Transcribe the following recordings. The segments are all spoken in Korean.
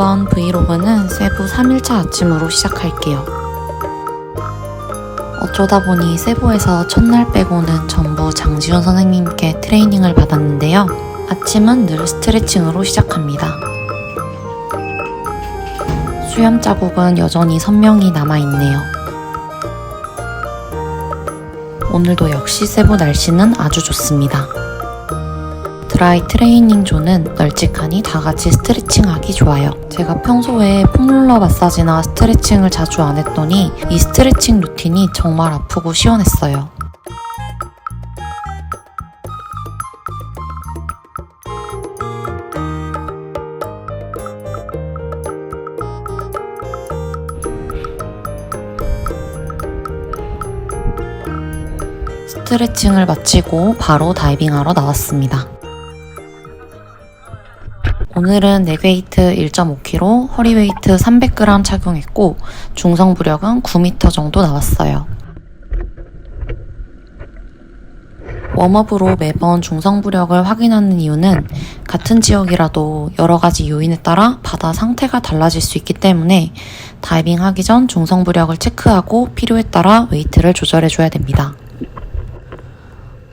이번 브이로그는 세부 3일차 아침으로 시작할게요. 어쩌다 보니 세부에서 첫날 빼고는 전부 장지훈 선생님께 트레이닝을 받았는데요. 아침은 늘 스트레칭으로 시작합니다. 수염 자국은 여전히 선명히 남아있네요. 오늘도 역시 세부 날씨는 아주 좋습니다. 드라이 트레이닝 존은 널찍하니 다 같이 스트레칭하기 좋아요. 제가 평소에 폼롤러 마사지나 스트레칭을 자주 안 했더니 이 스트레칭 루틴이 정말 아프고 시원했어요. 스트레칭을 마치고 바로 다이빙하러 나왔습니다. 오늘은 넥웨이트 1.5kg, 허리웨이트 300g 착용했고 중성 부력은 9m 정도 나왔어요. 웜업으로 매번 중성부력을 확인하는 이유는 같은 지역이라도 여러 가지 요인에 따라 바다 상태가 달라질 수 있기 때문에 다이빙 하기 전 중성부력을 체크하고 필요에 따라 웨이트를 조절해줘야 됩니다.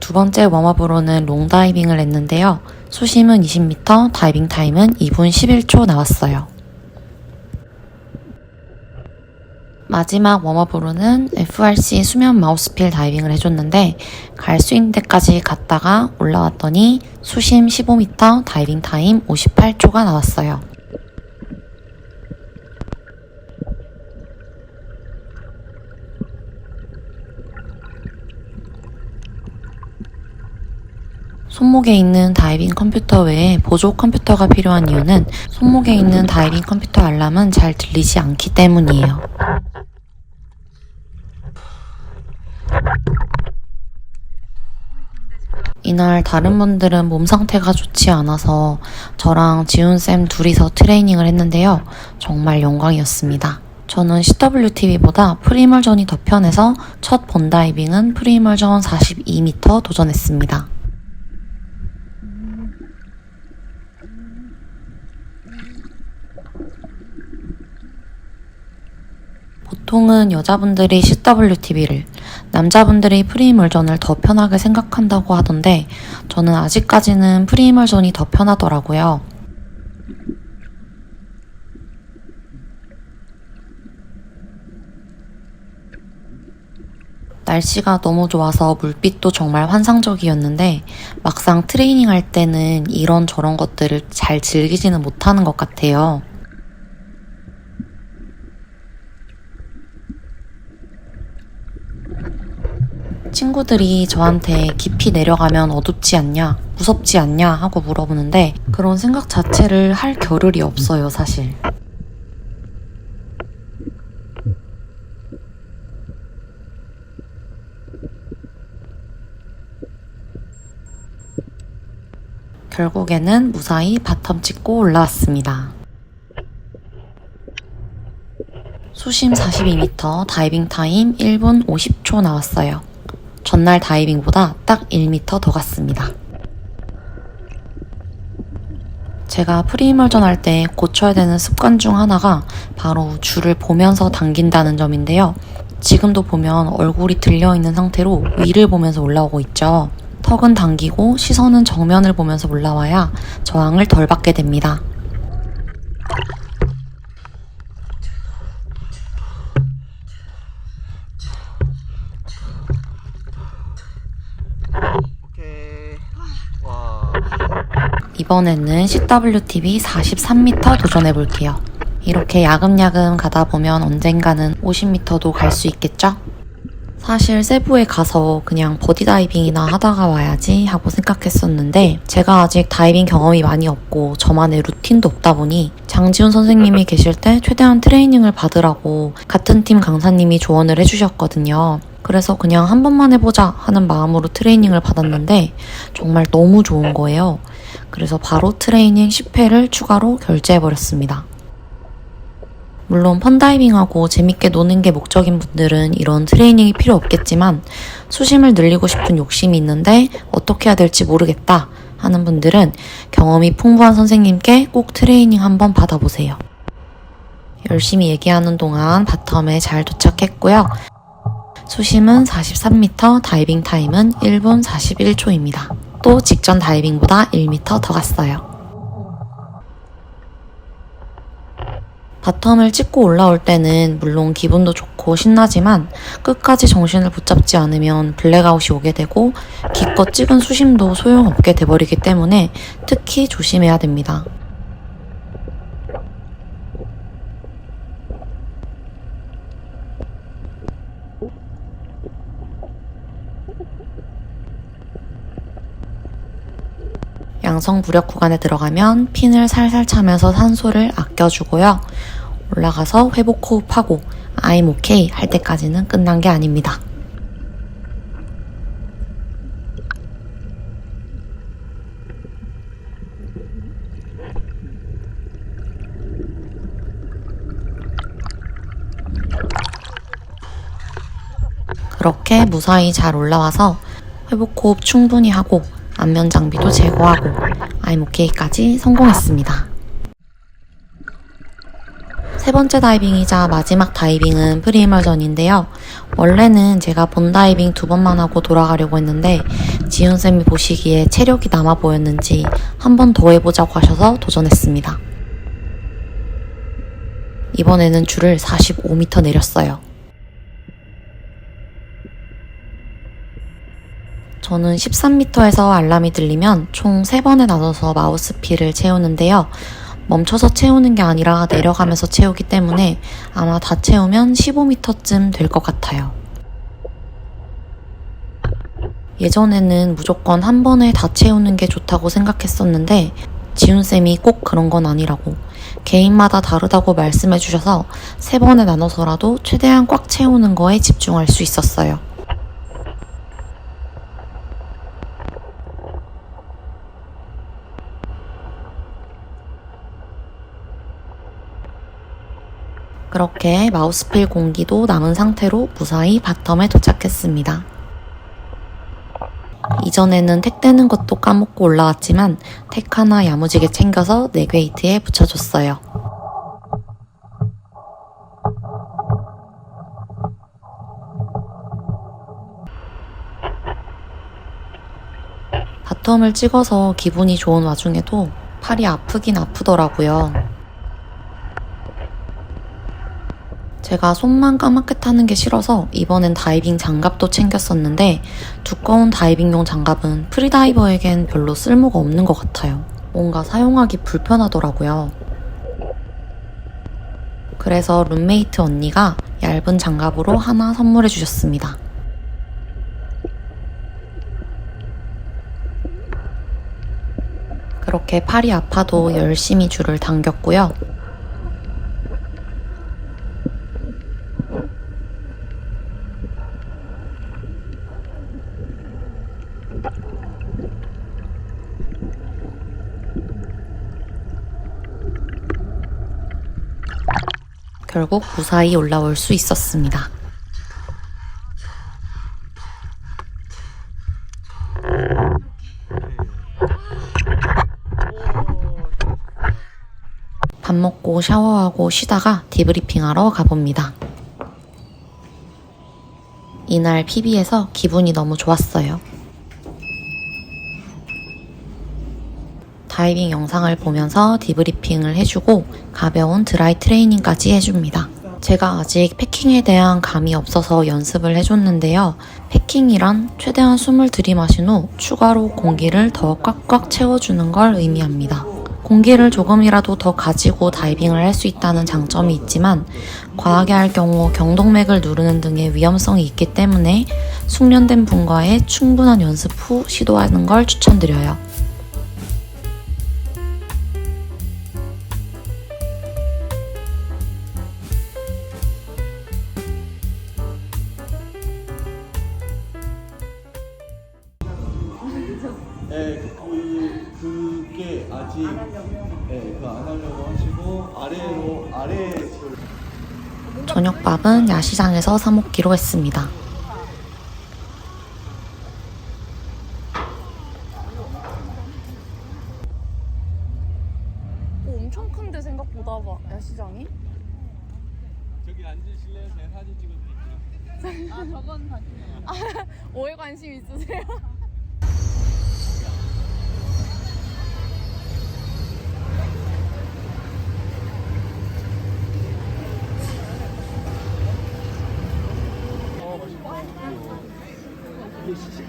두 번째 웜업으로는 롱다이빙을 했는데요. 수심은 20m, 다이빙 타임은 2분 11초 나왔어요. 마지막 웜업으로는 FRC 수면 마우스필 다이빙을 해줬는데 갈 수 있는 데까지 갔다가 올라왔더니 수심 15m, 다이빙 타임 58초가 나왔어요. 손목에 있는 다이빙 컴퓨터 외에 보조 컴퓨터가 필요한 이유는 손목에 있는 다이빙 컴퓨터 알람은 잘 들리지 않기 때문이에요. 이날 다른 분들은 몸 상태가 좋지 않아서 저랑 지훈쌤 둘이서 트레이닝을 했는데요. 정말 영광이었습니다. 저는 CWTV보다 프리멀전이 더 편해서 첫 본다이빙은 프리멀전 42m 도전했습니다. 보통은 여자분들이 CWTV를, 남자분들이 프리멀전을 더 편하게 생각한다고 하던데, 저는 아직까지는 프리멀전이 더 편하더라고요. 날씨가 너무 좋아서 물빛도 정말 환상적이었는데, 막상 트레이닝 할 때는 이런 저런 것들을 잘 즐기지는 못하는 것 같아요. 친구들이 저한테 깊이 내려가면 어둡지 않냐, 무섭지 않냐 하고 물어보는데 그런 생각 자체를 할 겨를이 없어요, 사실. 결국에는 무사히 바텀 찍고 올라왔습니다. 수심 42m, 다이빙 타임 1분 50초 나왔어요. 전날 다이빙보다 딱 1m 더 갔습니다. 제가 프리이멀전 할 때 고쳐야 되는 습관 중 하나가 바로 줄을 보면서 당긴다는 점인데요. 지금도 보면 얼굴이 들려있는 상태로 위를 보면서 올라오고 있죠. 턱은 당기고 시선은 정면을 보면서 올라와야 저항을 덜 받게 됩니다. 오케이. 와. 이번에는 CWTV 43m 도전해 볼게요. 이렇게 야금야금 가다 보면 언젠가는 50m도 갈 수 있겠죠? 사실 세부에 가서 그냥 버디 다이빙이나 하다가 와야지 하고 생각했었는데 제가 아직 다이빙 경험이 많이 없고 저만의 루틴도 없다 보니 장지훈 선생님이 계실 때 최대한 트레이닝을 받으라고 같은 팀 강사님이 조언을 해주셨거든요. 그래서 그냥 한 번만 해보자 하는 마음으로 트레이닝을 받았는데 정말 너무 좋은 거예요. 그래서 바로 트레이닝 10회를 추가로 결제해버렸습니다. 물론 펀다이빙하고 재밌게 노는 게 목적인 분들은 이런 트레이닝이 필요 없겠지만 수심을 늘리고 싶은 욕심이 있는데 어떻게 해야 될지 모르겠다 하는 분들은 경험이 풍부한 선생님께 꼭 트레이닝 한번 받아보세요. 열심히 얘기하는 동안 바텀에 잘 도착했고요. 수심은 43m, 다이빙 타임은 1분 41초입니다. 또 직전 다이빙보다 1m 더 갔어요. 바텀을 찍고 올라올 때는 물론 기분도 좋고 신나지만 끝까지 정신을 붙잡지 않으면 블랙아웃이 오게 되고 기껏 찍은 수심도 소용없게 돼버리기 때문에 특히 조심해야 됩니다. 양성 부력 구간에 들어가면 핀을 살살 차면서 산소를 아껴주고요. 올라가서 회복 호흡하고 I'm okay 할 때까지는 끝난 게 아닙니다. 그렇게 무사히 잘 올라와서 회복 호흡 충분히 하고 안면 장비도 제거하고 okay까지 성공했습니다. 세 번째 다이빙이자 마지막 다이빙은 프리이머전인데요. 원래는 제가 본 다이빙 두 번만 하고 돌아가려고 했는데 지훈쌤이 보시기에 체력이 남아 보였는지 한 번 더 해보자고 하셔서 도전했습니다. 이번에는 줄을 45m 내렸어요. 저는 13m에서 알람이 들리면 총 3번에 나눠서 마우스피를 채우는데요. 멈춰서 채우는 게 아니라 내려가면서 채우기 때문에 아마 다 채우면 15m쯤 될 것 같아요. 예전에는 무조건 한 번에 다 채우는 게 좋다고 생각했었는데 지훈쌤이 꼭 그런 건 아니라고 개인마다 다르다고 말씀해 주셔서 세 번에 나눠서라도 최대한 꽉 채우는 거에 집중할 수 있었어요. 그렇게 마우스필 공기도 남은 상태로 무사히 바텀에 도착했습니다. 이전에는 택 떼는 것도 까먹고 올라왔지만 택 하나 야무지게 챙겨서 네게이트에 붙여줬어요. 바텀을 찍어서 기분이 좋은 와중에도 팔이 아프긴 아프더라고요. 제가 손만 까맣게 타는 게 싫어서 이번엔 다이빙 장갑도 챙겼었는데 두꺼운 다이빙용 장갑은 프리다이버에겐 별로 쓸모가 없는 것 같아요. 뭔가 사용하기 불편하더라고요. 그래서 룸메이트 언니가 얇은 장갑으로 하나 선물해 주셨습니다. 그렇게 팔이 아파도 열심히 줄을 당겼고요. 결국 무사히 올라올 수 있었습니다. 밥 먹고 샤워하고 쉬다가 디브리핑하러 가봅니다. 이날 PB에서 기분이 너무 좋았어요. 다이빙 영상을 보면서 디브리핑을 해주고 가벼운 드라이 트레이닝까지 해줍니다. 제가 아직 패킹에 대한 감이 없어서 연습을 해줬는데요. 패킹이란 최대한 숨을 들이마신 후 추가로 공기를 더 꽉꽉 채워주는 걸 의미합니다. 공기를 조금이라도 더 가지고 다이빙을 할 수 있다는 장점이 있지만 과하게 할 경우 경동맥을 누르는 등의 위험성이 있기 때문에 숙련된 분과의 충분한 연습 후 시도하는 걸 추천드려요. 네, 그 그게 아직 네, 그안 하려고 하시고 아래로 아래 줄 저녁밥은 야시장에서 사 먹기로 했습니다. 이게 시식.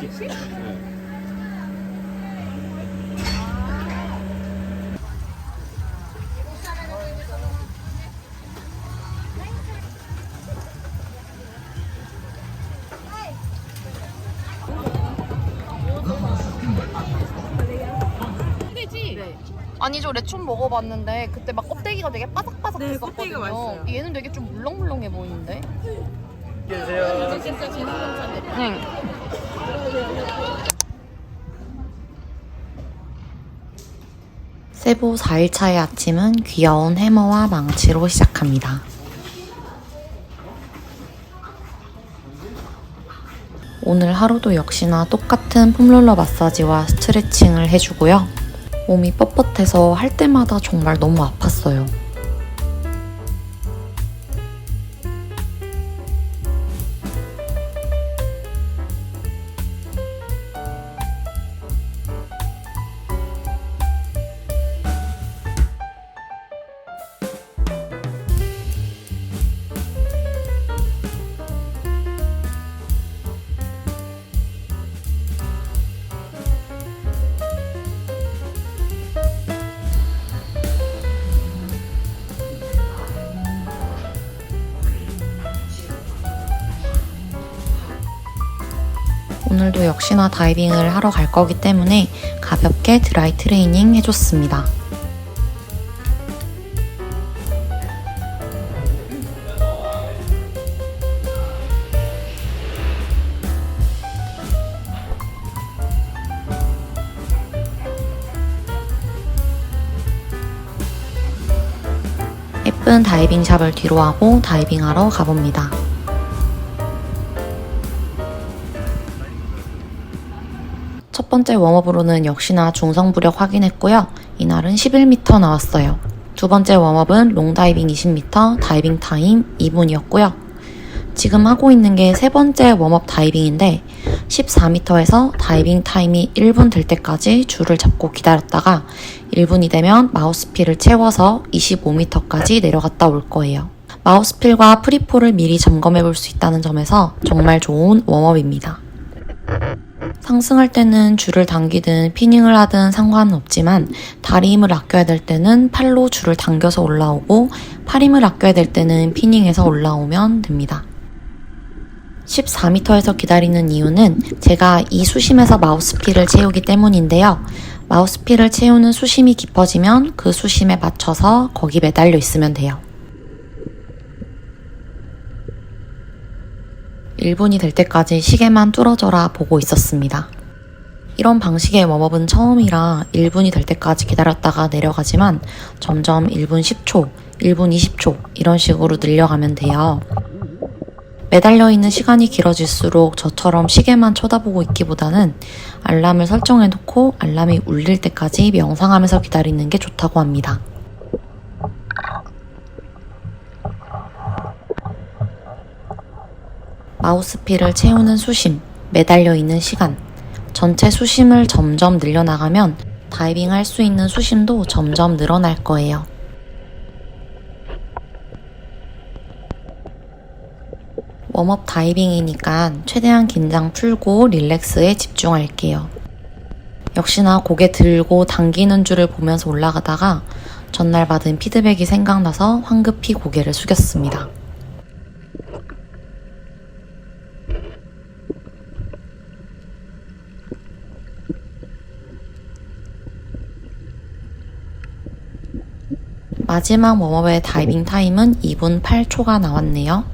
시식? 네. 흑돼지? 아니 저 레촌 먹어봤는데 그때 막 껍데기가 되게 바삭바삭했었거든요. 껍데기가 맛있어요. 얘는 되게 좀 물렁물렁해 보이는데? 계세요. 응. 세부 4일차의 아침은 귀여운 해머와 망치로 시작합니다. 오늘 하루도 역시나 똑같은 폼롤러 마사지와 스트레칭을 해주고요. 몸이 뻣뻣해서 할 때마다 정말 너무 아팠어요. 오늘도 역시나 다이빙을 하러 갈 거기 때문에 가볍게 드라이 트레이닝 해줬습니다. 예쁜 다이빙 샵을 뒤로 하고 다이빙하러 가봅니다. 번째 웜업으로는 역시나 중성부력 확인했고요. 이날은 11m 나왔어요. 두 번째 웜업은 롱다이빙 20m, 다이빙 타임 2분이었고요. 지금 하고 있는 게 세 번째 웜업 다이빙인데 14m에서 다이빙 타임이 1분 될 때까지 줄을 잡고 기다렸다가 1분이 되면 마우스필을 채워서 25m까지 내려갔다 올 거예요. 마우스필과 프리폴을 미리 점검해 볼 수 있다는 점에서 정말 좋은 웜업입니다. 상승할 때는 줄을 당기든 피닝을 하든 상관은 없지만 다리 힘을 아껴야 될 때는 팔로 줄을 당겨서 올라오고 팔 힘을 아껴야 될 때는 피닝해서 올라오면 됩니다. 14m에서 기다리는 이유는 제가 이 수심에서 마우스필을 채우기 때문인데요. 마우스필을 채우는 수심이 깊어지면 그 수심에 맞춰서 거기 매달려 있으면 돼요. 1분이 될 때까지 시계만 뚫어져라 보고 있었습니다. 이런 방식의 웜업은 처음이라 1분이 될 때까지 기다렸다가 내려가지만 점점 1분 10초, 1분 20초 이런 식으로 늘려가면 돼요. 매달려 있는 시간이 길어질수록 저처럼 시계만 쳐다보고 있기보다는 알람을 설정해 놓고 알람이 울릴 때까지 명상하면서 기다리는 게 좋다고 합니다. 마우스필을 채우는 수심, 매달려 있는 시간, 전체 수심을 점점 늘려나가면 다이빙 할 수 있는 수심도 점점 늘어날 거예요. 웜업 다이빙이니까 최대한 긴장 풀고 릴렉스에 집중할게요. 역시나 고개 들고 당기는 줄을 보면서 올라가다가 전날 받은 피드백이 생각나서 황급히 고개를 숙였습니다. 마지막 웜업의 다이빙 타임은 2분 8초가 나왔네요.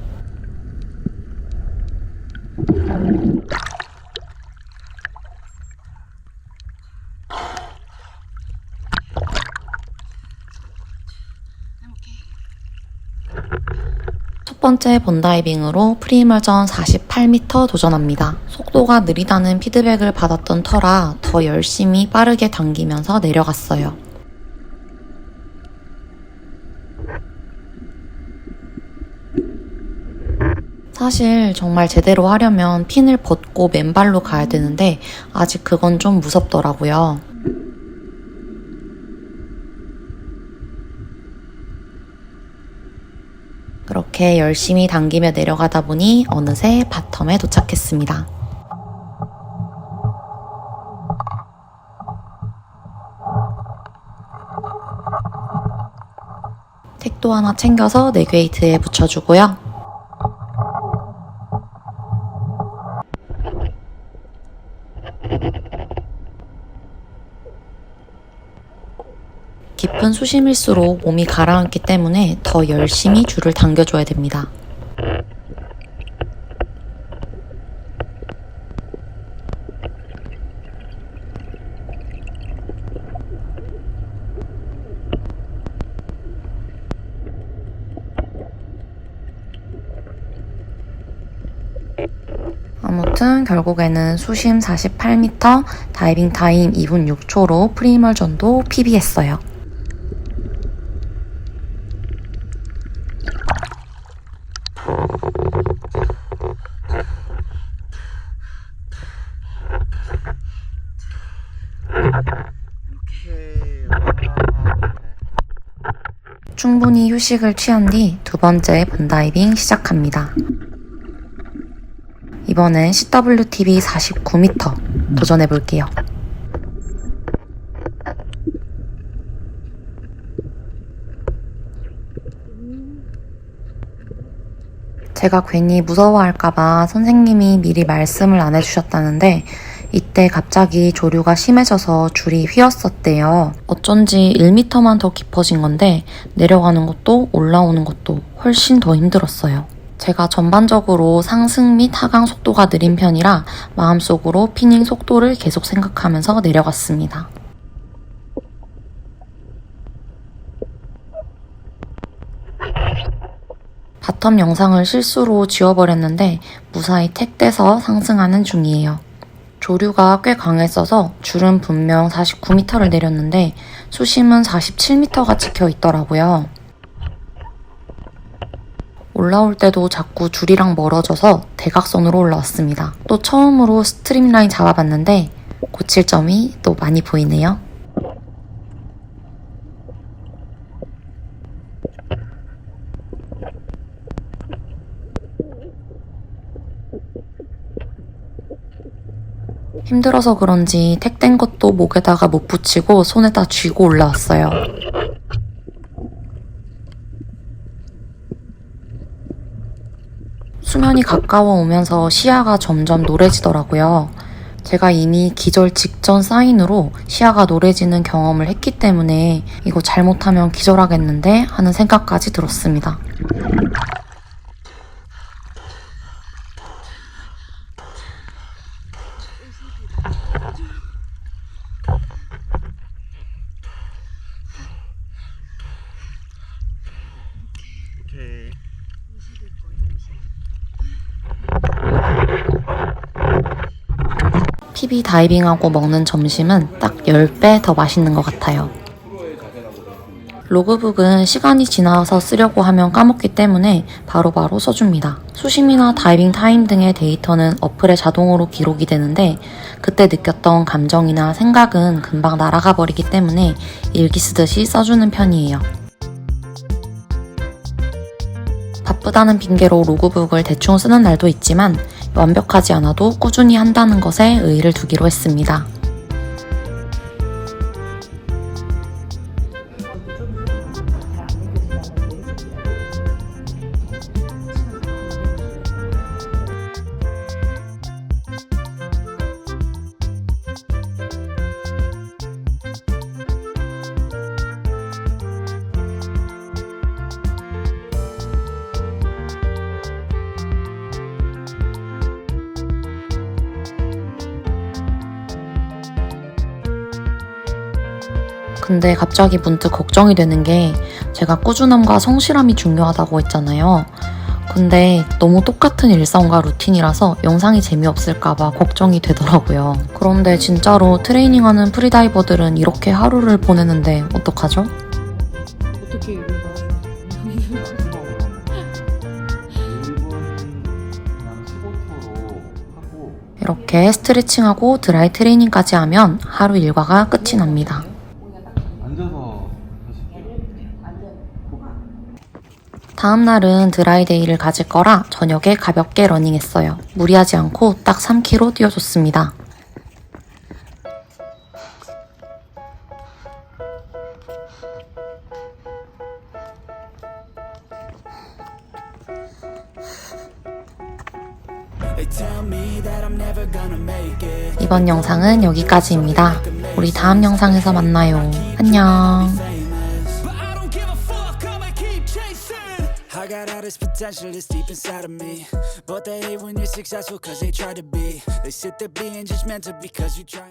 첫 번째 본다이빙으로 프리멀전 48m 도전합니다. 속도가 느리다는 피드백을 받았던 터라 더 열심히 빠르게 당기면서 내려갔어요. 사실 정말 제대로 하려면 핀을 벗고 맨발로 가야 되는데 아직 그건 좀 무섭더라고요. 그렇게 열심히 당기며 내려가다 보니 어느새 바텀에 도착했습니다. 택도 하나 챙겨서 네게이트에 붙여주고요. 깊은 수심일수록 몸이 가라앉기 때문에 더 열심히 줄을 당겨줘야 됩니다. 아무튼 결국에는 수심 48m, 다이빙 타임 2분 6초로 프리멀전도 PB했어요. 충분히 휴식을 취한 뒤 두 번째 본다이빙 시작합니다. 이번엔 CWTV 49m 도전해 볼게요. 제가 괜히 무서워할까봐 선생님이 미리 말씀을 안 해주셨다는데 이때 갑자기 조류가 심해져서 줄이 휘었었대요. 어쩐지 1m만 더 깊어진 건데 내려가는 것도 올라오는 것도 훨씬 더 힘들었어요. 제가 전반적으로 상승 및 하강 속도가 느린 편이라 마음속으로 피닝 속도를 계속 생각하면서 내려갔습니다. 바텀 영상을 실수로 지워버렸는데 무사히 택돼서 상승하는 중이에요. 조류가 꽤 강했어서 줄은 분명 49m를 내렸는데 수심은 47m가 찍혀 있더라고요. 올라올 때도 자꾸 줄이랑 멀어져서 대각선으로 올라왔습니다. 또 처음으로 스트림라인 잡아봤는데 고칠 점이 또 많이 보이네요. 힘들어서 그런지 택된 것도 목에다가 못 붙이고 손에다 쥐고 올라왔어요. 수면이 가까워 오면서 시야가 점점 노래지더라고요. 제가 이미 기절 직전 사인으로 시야가 노래지는 경험을 했기 때문에 이거 잘못하면 기절하겠는데 하는 생각까지 들었습니다. 다이빙하고 먹는 점심은 딱 10배 더 맛있는 것 같아요. 로그북은 시간이 지나서 쓰려고 하면 까먹기 때문에 바로 바로 써줍니다. 수심이나 다이빙 타임 등의 데이터는 어플에 자동으로 기록이 되는데 그때 느꼈던 감정이나 생각은 금방 날아가 버리기 때문에 일기 쓰듯이 써주는 편이에요. 바쁘다는 핑계로 로그북을 대충 쓰는 날도 있지만 완벽하지 않아도 꾸준히 한다는 것에 의의를 두기로 했습니다. 근데 갑자기 문득 걱정이 되는 게 제가 꾸준함과 성실함이 중요하다고 했잖아요. 근데 너무 똑같은 일상과 루틴이라서 영상이 재미없을까봐 걱정이 되더라고요. 그런데 진짜로 트레이닝하는 프리다이버들은 이렇게 하루를 보내는데 어떡하죠? 어떻게 이걸 이렇게 스트레칭하고 드라이 트레이닝까지 하면 하루 일과가 끝이 납니다. 앉아서 하실게요. 다음 날은 드라이데이를 가질 거라 저녁에 가볍게 러닝했어요. 무리하지 않고 딱 3km 뛰어줬습니다. 이번 영상은 여기까지입니다. 우리 다음 영상에서 만나요. 안녕. This potential, it's deep inside of me. But they hate when you're successful, cause they try to be. They sit there being just mental because you try.